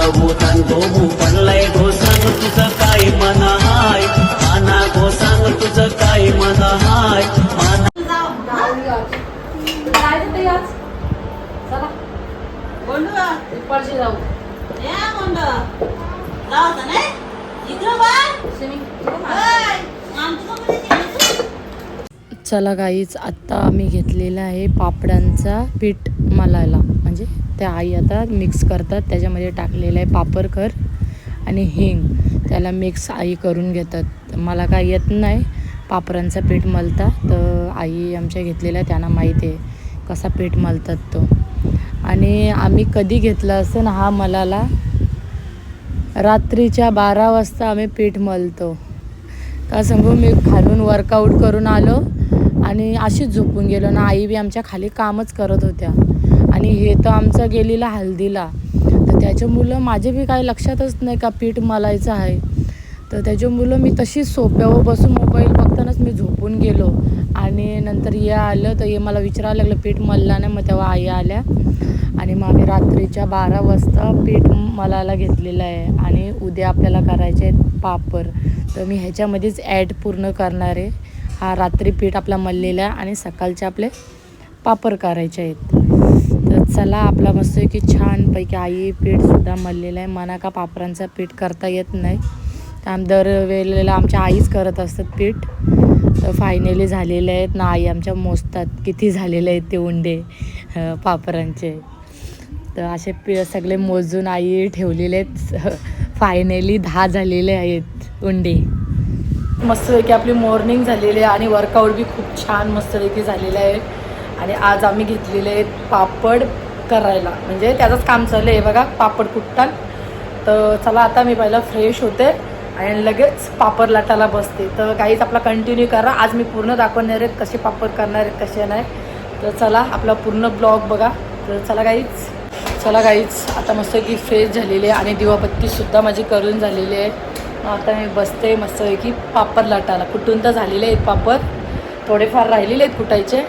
भूतान गोमू पडलाय गो सांग तुझं काय मना हाय. माना गो सांग तुझं काय मना हाय. माना जायचं चला जाऊ चला गाईच आत्ता आम्ही घेतलेला आहे पापडांचा पीठ मलायला. म्हणजे त्या आई आता मिक्स करतात. त्याच्यामध्ये टाकलेलं आहे पापरकर आणि हिंग. त्याला मिक्स आई करून घेतात. मला काय येत नाही. पापरांचा पीठ मलता तर आई आमच्या घेतलेल्या त्यांना माहीत आहे कसा पीठ मलतात तो. आणि आम्ही कधी घेतला असं ना हा मलाला रात्रीच्या बारा वाजता आम्ही पीठ मलतो. का सांगू मी खालून वर्कआउट करून आलो. आणि अशीच झोपून गेलो ना आई बी आमच्या खाली कामच करत होत्या. आणि हे तर आमचं गेलेला हल्दीला. तर त्याचे मुलं माझे बी काही लक्षातच नाही का पीठ मलायचं आहे. तर त्याचे मुलं मी तशीच सोप्यावर बसून मोबाईल बघतानाच मी झोपून गेलो. आणि नंतर ये आलं तर ये मला विचारायला लागलं पीठ मलला नाही. मग तेव्हा आई आल्या. आणि मग आम्ही रात्रीच्या बारा वाजता पीठ मलायला घेतलेलं आहे. आणि उद्या आपल्याला करायचे आहेत पापड. तर मी ह्याच्यामध्येच ॲड पूर्ण करणार आहे. हा रात्री पीठ आपला मललेला आहे आणि सकाळचे आपले पापर करायचे आहेत. तर चला आपला मस्त की छानपैकी आई पीठसुद्धा मललेलं आहे. मना का पापरांचं पीठ करता येत नाही. तर आम दर वेळेला आमच्या आईच करत असतात पीठ. तर फायनली झालेले आहेत. ना आई आमच्या मोजतात किती झालेले आहेत ते उंडे पापरांचे तर असे पी सगळे मोजून आई ठेवलेले आहेत. फायनली दहा झालेले आहेत उंडे. मस्तपैकी आपली मॉर्निंग झालेली आहे आणि वर्कआउट बी खूप छान मस्तपैकी झालेलं आहे. आणि आज आम्ही घेतलेले आहेत पापड करायला. म्हणजे त्याचंच काम चाललं आहे बघा पापड कुटतात तर चला आता मी पहिला फ्रेश होते आणि लगेच पापड लाटायला बसते. तर काहीच आपला कंटिन्यू करा. आज मी पूर्ण दाखवणार आहेत कसे पापड करणार आहेत कसे नाही. तर चला आपला पूर्ण ब्लॉग बघा. तर चला काहीच चला काहीच आता मस्त की फ्रेश झालेली आहे आणि दिवाबत्तीसुद्धा माझी करून झालेली आहे. आता मी बसते मस्तपैकी पापड लाटायला. कुठून तर झालेले आहेत पापड. थोडेफार राहिलेले आहेत कुटायचे.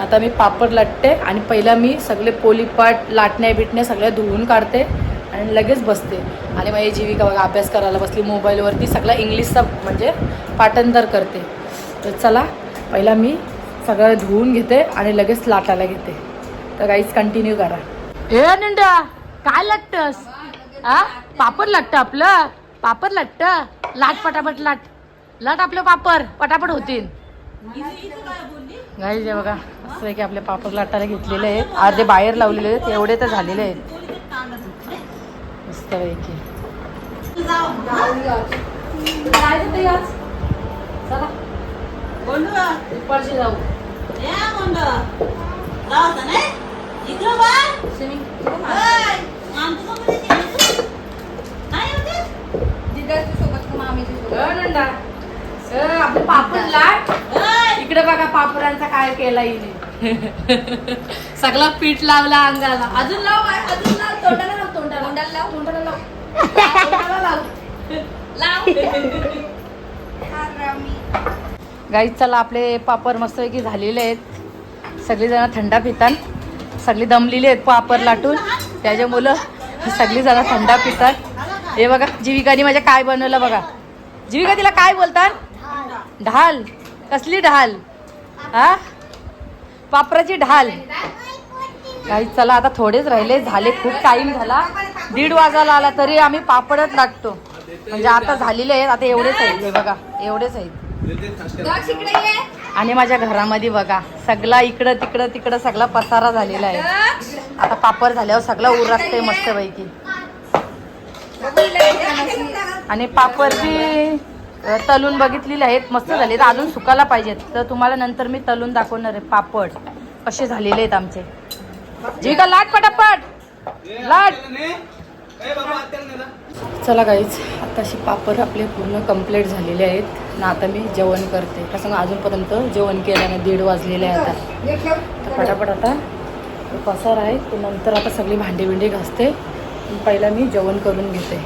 आता मी पापड लाटते आणि पहिला मी सगळे पोलीपाट लाटण्या बिटण्या सगळ्या धुवून काढते आणि लगेच बसते. आणि माझी जीविका बघा अभ्यास करायला बसली मोबाईलवरती सगळा इंग्लिशचा म्हणजे पाठांतर करते. तर चला पहिला मी सगळं धुवून घेते आणि लगेच लाटायला घेते. तर काहीच कंटिन्यू करा. ए निंडा काय लागतस हा पापड लागतं आपलं? पापड लागतं लाट पटापट लाट. लाट आपलं पापड. पटापट होतील. जे बघा असं की आपले पापड लाटायला घेतलेले आहेत. अर्धे बाहेर लावलेले आहेत. एवढे तर झालेले आहेत. मस्त पैकी जाऊ या गोंडू लावता नाही इकडं बा ओय, आमचं कपडे ते- नाही होते? आपले पापड लाट ओय, इकडे बघा पापडांचा काय केला हिने. सगळा पीठ लावला अंगाला. अजून लाव अजून लाव. तोंडाला लाव तोंडाला. तोंडाला लाव. तोंडाला लाव. तोंडाला लाव. गाईत चला आपले पापड मस्तपैकी झालेले आहेत. सगळीजण थंडा पितात. सगळी दमलेली आहेत पापड लाटून. त्याच्या मुलं. सगळी जण थंडा पितात. हे बघा जीविकाने माझ्या काय बनवलं बघा. जीविका तिला काय बोलतात? ढाल. कसली ढाल? हा? पापराची ढाल. काही चला आता थोडेच राहिले झाले खूप टाईम झाला. दीड वाजायला आला तरी आम्ही पापडच लागतो म्हणजे आता झालेले आहेत आता एवढेच आहेत. हे बघा एवढेच आहेत. आणि माझ्या घरामध्ये बघा सगळा इकडं तिकडं तिकडं सगळा पसारा झालेला आहे. आता पापड झाल्यावर सगळं उरकते मस्तपैकी. आणि पापड बी तलून बघितलेले आहेत मस्त झाले तर अजून सुकायला पाहिजेत. तर तुम्हाला नंतर मी तलून दाखवणार आहे. पापड कसे झालेले आहेत आमचे. जी का लाट पटापट. लाट. चला काहीच आताशी पापड आपले पूर्ण कंप्लीट झालेले आहेत. ना आता मी जेवण करते. कसं ना अजूनपर्यंत जेवण केल्याने दीड वाजलेले आहे आता. तर पटापट आता पसार आहे. ते नंतर आता सगळी भांडी बिंडी घासते. पहिला मी जेवण करून घेते.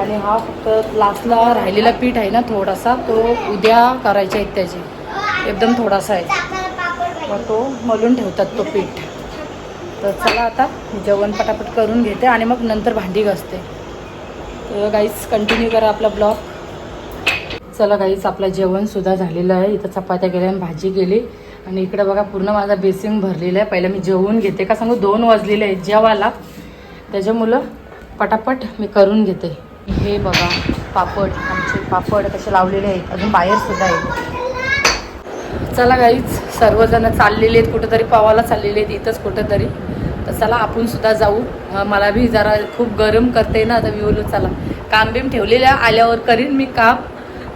आणि हा फक्त लास्टला राहिलेला पीठ आहे ना थोडासा तो उद्या करायचा आहेत त्याची. एकदम थोडासा आहे. मग तो मलून ठेवतात तो पीठ. तर चला आता जेवण पटापट करून घेते आणि मग नंतर भांडी घासते. तर गाईच कंटिन्यू करा आपला ब्लॉग चला गाईच आपलं जेवणसुद्धा झालेलं आहे. इथं चपात्या गेल्या आणि भाजी गेली आणि इकडं बघा पूर्ण माझा बेसिंग भरलेला आहे. पहिलं मी जेवून घेते. का सांगू दोन वाजलेले आहेत जेवायला. त्याच्यामुळं पटापट मी करून घेते. हे बघा पापड आमचे पापड कसे लावलेले आहेत. अजून बाहेरसुद्धा आहेत. चला गाईच सर्वजण चाललेले आहेत कुठंतरी पावाला चाललेले आहेत इथंच कुठंतरी. तर चला आपण सुद्धा जाऊ. मला बी जरा खूप गरम करते ना तर मी चला. काम बिम ठेवलेल्या आल्यावर करीन मी काम.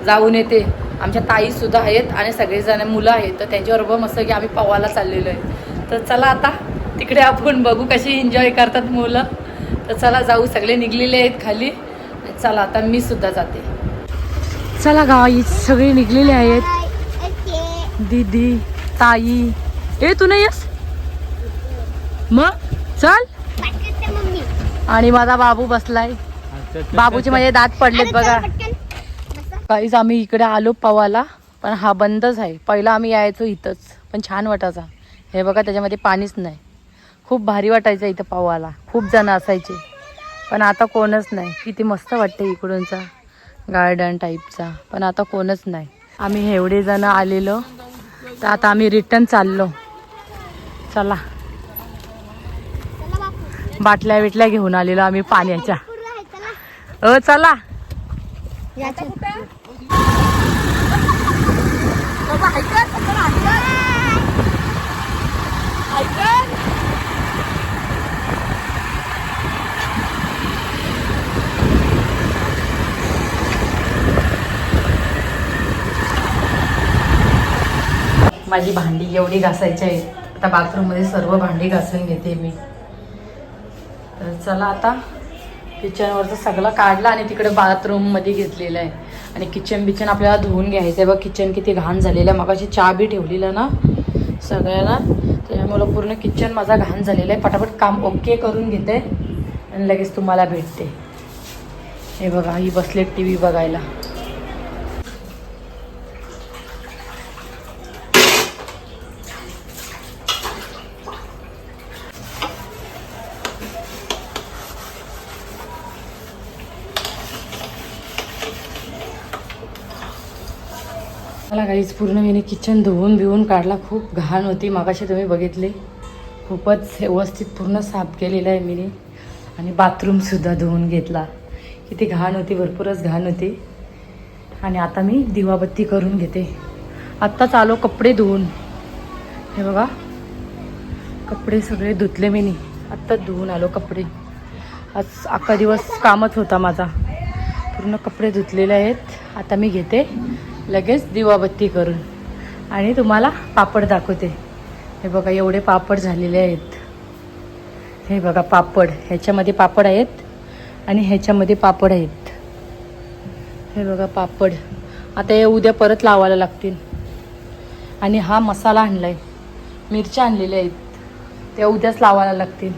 जाऊन येते. आमच्या ताईसुद्धा आहेत आणि सगळेजण मुलं आहेत. तर त्यांच्याबरोबर मस्त की आम्ही पवाला चाललेलो आहे. तर चला आता तिकडे आपण बघू कशी एन्जॉय करतात मुलं. तर चला जाऊ सगळे निघलेले आहेत खाली. चला आता मी सुद्धा जाते. चला गाई सगळे निघलेले आहेत. दीदी ताई. ए तू नाही येस मग चल. आणि माझा बाबू बसलाय. बाबूचे माझे दात पडलेत बघा. काहीच आम्ही इकडे आलो पवाला पण हा बंदच आहे. पहिला आम्ही यायचो इथंच. पण छान वाटायचा. हे बघा त्याच्यामध्ये पाणीच नाही. खूप भारी वाटायचं इथं पवाला खूप जण असायचे. पण आता कोणच नाही. किती मस्त वाटते इकडूनचा गार्डन टाईपचा पण आता कोणच नाही. आम्ही एवढे जण आलेलो. तर आता आम्ही रिटर्न चाललो. चला. बाटल्या बिटल्या घेऊन आलेलो आम्ही पाण्याच्या. अ चला. माझी भांडी एवढी घासायची आहे. आता बाथरूममध्ये सर्व भांडी घासून घेते मी. तर चला आता किचनवरचं सगळं काढलं आणि तिकडे बाथरूममध्ये घेतलेलं आहे. आणि किचन बिचन आपल्याला धुवून घ्यायचं आहे बघ किचन किती घाण झालेलं आहे. मग अशी चहा बी ठेवलेलं ना सगळ्याला. त्याच्यामुळं पूर्ण किचन माझा घाण झालेलं आहे. पटापट काम ओके करून घेते आणि लगेच तुम्हाला भेटते. हे बघा ही बसले टी व्ही बघायला. मला काहीच पूर्ण मी किचन धुवून बिवून काढला. खूप घाण होती. मागाशी तुम्ही बघितले. खूपच व्यवस्थित पूर्ण साफ केलेलं आहे मी आणि बाथरूमसुद्धा धुवून घेतला. किती घाण होती. भरपूरच घाण होती. आणि आता मी दिवाबत्ती करून घेते. आत्ताच आलो कपडे धुवून. हे बघा. कपडे सगळे धुतले मी नी आत्ताच धुवून आलो कपडे. आज अख्खा दिवस कामच होता माझा. पूर्ण कपडे धुतलेले आहेत. आता मी घेते. लगेच दिवाबत्ती करून. आणि तुम्हाला पापड दाखवते. हे बघा एवढे पापड झालेले आहेत. हे बघा पापड. ह्याच्यामध्ये पापड आहेत आणि ह्याच्यामध्ये पापड आहेत. हे बघा पापड. आता हे उद्या परत लावायला लागतील. आणि हा मसाला आणला आहे मिरच्या आणलेल्या आहेत. त्या उद्याच लावायला लागतील.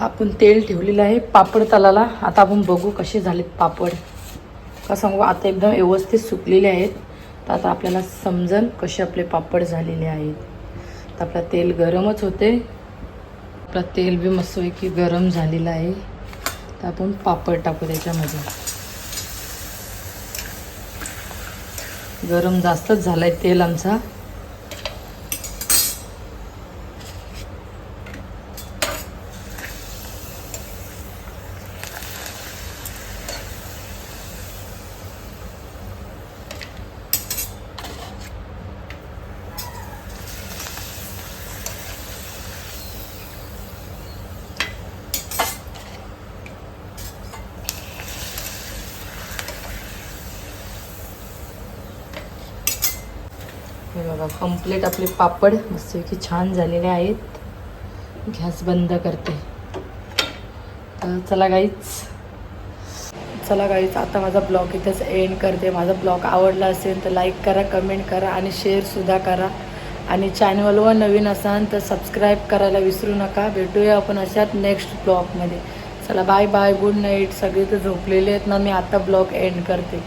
आपण तेल ठेवलेलं आहे. पापड तलाला. आता आपण बघू कसे झालेत पापड. का सांगू आता एकदम व्यवस्थित सुकलेले आहेत. तर आता आपल्याला समजन कसे आपले पापड झालेले आहेत. तर आपला तेल गरमच होते. आपलं तेल बी मस्तपैकी गरम झालेलं आहे. तर आपण पापड टाकू त्याच्यामध्ये. गरम जास्तच झालाय तेल आमचा. बघा कंप्लीट आपले पापड. मस्तपैकी छान झालेले आहेत. गॅस बंद करते. तर चला गाईच चला गाईच आता माझा ब्लॉग इथंच एंड करते. माझा ब्लॉग आवडला असेल तर लाईक करा कमेंट करा आणि शेअरसुद्धा करा. आणि चॅनलवर नवीन असाल तर सबस्क्राईब करायला विसरू नका. भेटूया आपण अशात नेक्स्ट ब्लॉगमध्ये चला बाय बाय गुड नाईट सगळे तर झोपलेले आहेत ना मी आता ब्लॉग एंड करते.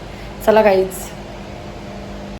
चला गाईच